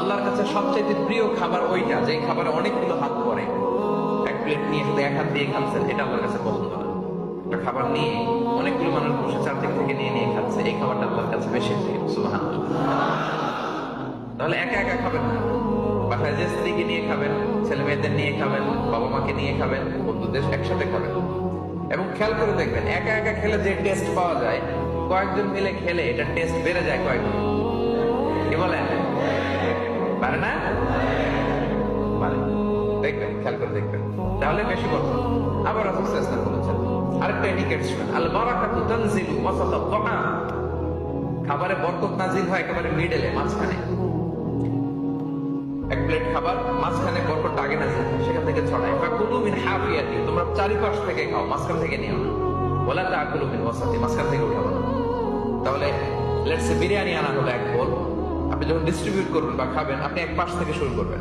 আল্লাহর কাছে সবচাইতে প্রিয় খাবার ওইটা যে খাবারে অনেকগুলো হাত পড়ে। এক প্লেট নিয়ে শুধু এক হাত দিয়ে খাচ্ছেন, এটা আল্লাহর কাছে পছন্দ না। খাবার নিয়ে অনেকগুলো মানুষ বসে চারদিক থেকে নিয়ে নিয়ে খাচ্ছে, এই খাবারটা আল্লাহর কাছে বেশি প্রিয় সুবহান তাহলে একা একা খাবেন বাসায় যে স্ত্রীকে নিয়ে খাবেন, ছেলে মেয়েদের নিয়ে খাবেন, বাবা মাকে নিয়ে খাবেন, বন্ধুদের একসাথে খাবেন। এবং খেয়াল করে দেখবেন, একা একা খেলে যে টেস্ট পাওয়া যায়, কয়েকজন মিলে খেলে এটা টেস্ট বেড়ে যায় কয়েকজন পারে না? পারে দেখবেন, খেয়াল করে দেখবেন। তাহলে বেশি বলব আবার রাসূল ওয়াসাল্লাম বলেছেন আরেকটা ইন্ডিকেট শুনেন। আল বারাকাতু তানজিলু ওয়াসাতা তাআম খাবারে বরকত নাজিল হয় একেবারে মিডলে মাঝখানে। এক প্লেট খাবার, মাঝখানে বরকত আগে নাজিল সেখান থেকে ছড়ায়। ফাকুলু মিন হাফিয়াতি। তোমরা চারিপাশ থেকে খাও, মাঝখান থেকে নিও না। ওলা তাকুলু মিন ওয়াসাতি। মাঝখান থেকে উঠাবো না। তাহলে লেটস বিরিয়ানি আনা হলো এক বোল। যখন ডিস্ট্রিবিউট করবেন বা খাবেন আপনি এক পাশ থেকে শুরু করবেন।